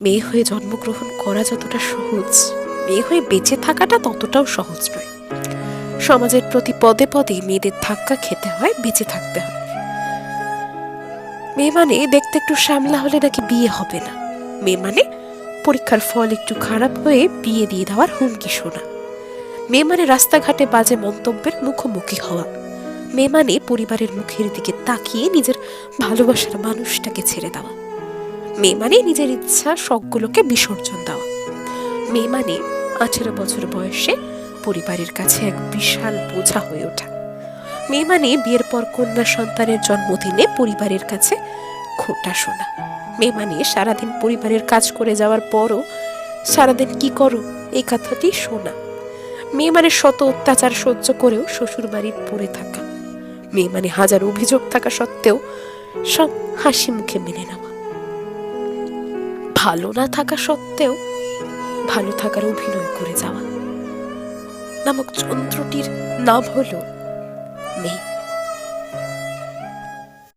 মেয়ে হয়ে জন্মগ্রহণ করা যতটা সহজ, মেয়ে হয়ে বেঁচে থাকাটা ততটাও সহজ নয়। সমাজের প্রতি পদে পদে মেয়েদের ধাক্কা খেতে হয়, বেঁচে থাকতে হয়। মেয়ে মানে দেখতে একটু শ্যামলা হলে নাকি বিয়ে হবে না। মেয়ে মানে পরীক্ষার ফল একটু খারাপ হয়ে বিয়ে দিয়ে দেওয়ার হুমকি শোনা। মেয়ে মানে রাস্তাঘাটে বাজে মন্তব্যের মুখোমুখি হওয়া। মেয়ে মানে পরিবারের মুখের দিকে তাকিয়ে নিজের ভালোবাসার মানুষটাকে ছেড়ে দেওয়া। মেয়ে মানে নিজের ইচ্ছা শখগুলোকে বিসর্জন দেওয়া। মেয়ে মানে আঠেরো বছর বয়সে পরিবারের কাছে এক বিশাল বোঝা হয়ে ওঠা। মেয়ে মানে বিয়ের পর কন্যা সন্তানের জন্মদিনে পরিবারের কাছে খোটা শোনা। মেয়ে মানে সারাদিন পরিবারের কাজ করে যাওয়ার পরও সারাদিন কি করো, এই কথাটি শোনা। মেয়ে মানে শত অত্যাচার সহ্য করেও শ্বশুর বাড়ির পড়ে থাকা। মেয়ে মানে হাজার অভিযোগ থাকা সত্ত্বেও সব হাসি মুখে মেনে নেওয়া। ভালো না থাকা সত্ত্বেও ভালো থাকার অভিনয় করে যাওয়া নামক যন্ত্রটির নাম হলো মেয়ে